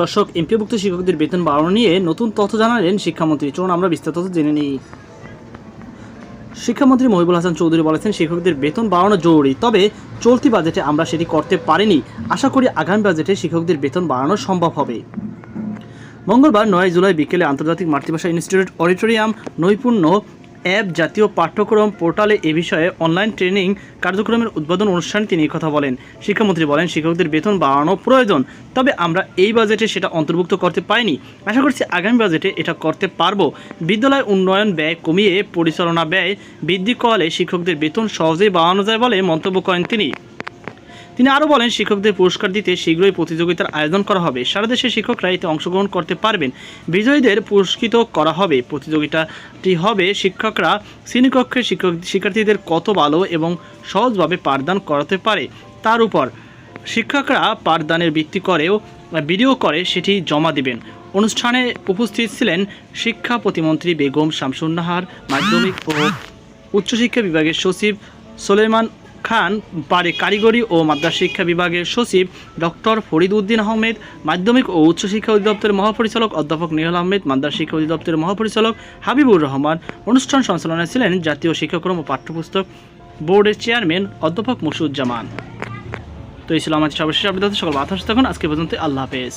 দর্শক এমপিভুক্ত শিক্ষকদের বেতন বাড়ানো নিয়ে নতুন তথ্য জানালেন শিক্ষামন্ত্রী। চলুন আমরা বিস্তারিত জেনে নিই। শিক্ষামন্ত্রী মহিবুল হাসান চৌধুরী বলেছেন, শিক্ষকদের বেতন বাড়ানো জরুরি, তবে চলতি বাজেটে আমরা সেটি করতে পারিনি। আশা করি আগামী বাজেটে শিক্ষকদের বেতন বাড়ানো সম্ভব হবে। মঙ্গলবার নয় জুলাই বিকেলে আন্তর্জাতিক মাতৃভাষা ইনস্টিটিউট অডিটোরিয়াম নৈপুণ্য অ্যাপ জাতীয় পাঠ্যক্রম পোর্টালে এ বিষয়ে অনলাইন ট্রেনিং কার্যক্রমের উদ্বোধন অনুষ্ঠানে তিনি কথা বলেন। শিক্ষামন্ত্রী বলেন, শিক্ষকদের বেতন বাড়ানো প্রয়োজন, তবে আমরা এই বাজেটে সেটা অন্তর্ভুক্ত করতে পাইনি আশা করছি আগামী বাজেটে এটা করতে পারব। বিদ্যালয় উন্নয়ন ব্যয় কমিয়ে পরিচালনা ব্যয় বৃদ্ধি করলে শিক্ষকদের বেতন সহজেই বাড়ানো যায় বলে মন্তব্য করেন তিনি। তিনি আরও বলেন, শিক্ষকদের পুরস্কার দিতে শীঘ্রই প্রতিযোগিতার আয়োজন করা হবে। সারা দেশের শিক্ষকরা এতে অংশগ্রহণ করতে পারবেন। বিজয়ীদের পুরস্কৃত করা হবে। প্রতিযোগিতাটি হবে শিক্ষকরা শ্রেণীকক্ষে শিক্ষক শিক্ষার্থীদের কত ভালো এবং সহজভাবে পাঠদান করাতে পারে। তার উপর শিক্ষকরা পাঠদানের ভিত্তি করেও ভিডিও করে সেটি জমা দিবেন। অনুষ্ঠানে উপস্থিত ছিলেন শিক্ষা প্রতিমন্ত্রী বেগম শামসুন্নাহার, মাধ্যমিক ও উচ্চশিক্ষা বিভাগের সচিব সোলেমান খান পারে কারিগরি ও মাদ্রাস শিক্ষা বিভাগের সচিব ডক্টর ফরিদ উদ্দিন আহমেদ, মাধ্যমিক ও উচ্চশিক্ষা অধিদপ্তরের মহাপরিচালক অধ্যাপক নিহাল আহমেদ, মাদ্রাস শিক্ষা অধিদপ্তরের মহাপরিচালক হাবিবুর রহমান, অনুষ্ঠান সঞ্চালনায় ছিলেন জাতীয় শিক্ষাক্রম ও পাঠ্যপুস্তক বোর্ডের চেয়ারম্যান অধ্যাপক মসুজ্জামান তো এই ছিল আমাদের সর্বশেষ আপডেট। সকল বাতাস তখন আজকে পর্যন্ত আল্লাহ হাফেজ।